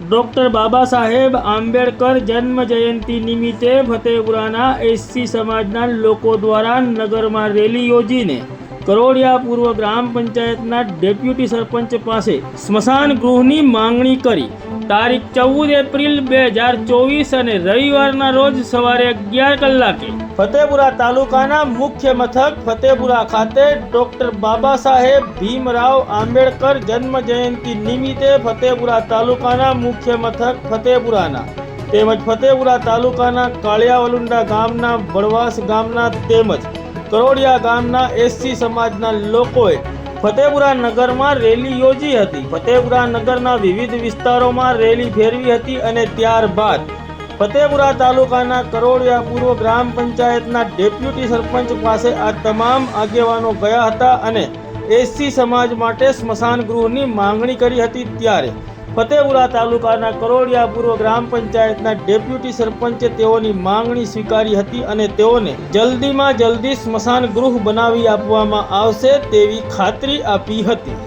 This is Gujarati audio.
ડૉક્ટર બાબા સાહેબ આંબેડકર જન્મ જયંતિ નિમિત્તે ફતેપુરાના એસસી સમાજના લોકો દ્વારા નગરમાં રેલી યોજીને કરોડિયા પૂર્વ ગ્રામ પંચાયતના ડેપ્યુટી સરપંચ પાસે સ્મશાન ગૃહની માંગણી કરી. તારીખ ચૌદ એપ્રિલ બે હજાર ચોવીસ અને રવિવારના રોજ સવારે અગિયાર કલાકે ફતેપુરા તાલુકાના મુખ્ય મથક ફતેપુરા ખાતે ડોક્ટર બાબા સાહેબ ભીમરાવ આંબેડકર જન્મ જયંતિ નિમિત્તે ફતેપુરા તાલુકાના મુખ્ય મથક ફતેપુરાના તેમજ ફતેપુરા તાલુકાના કાળિયાવલુંડા ગામના બળવાસ ગામના તેમજ કરોડિયા ગામના એસસી સમાજના લોકોએ ફતેપુરા નગરમાં રેલી યોજી હતી. ફતેપુરા નગરના વિવિધ વિસ્તારોમાં રેલી ફેરવી હતી અને ત્યારબાદ ફતેપુરા તાલુકાના કરોડિયા પૂર્વ ગ્રામ પંચાયતના ડેપ્યુટી સરપંચ પાસે આ તમામ આગેવાનો ગયા હતા અને એસસી સમાજ માટે સ્મશાન ગૃહની માંગણી કરી હતી ત્યારે ફતેપુરા તાલુકાના કરોડિયા પૂર્વ ગ્રામ પંચાયતના ડેપ્યુટી સરપંચે તેઓની માંગણી સ્વીકારી હતી અને તેઓને જલ્દીમાં જલ્દી સ્મશાન ગૃહ બનાવી આપવામાં આવશે તેવી ખાતરી આપી હતી.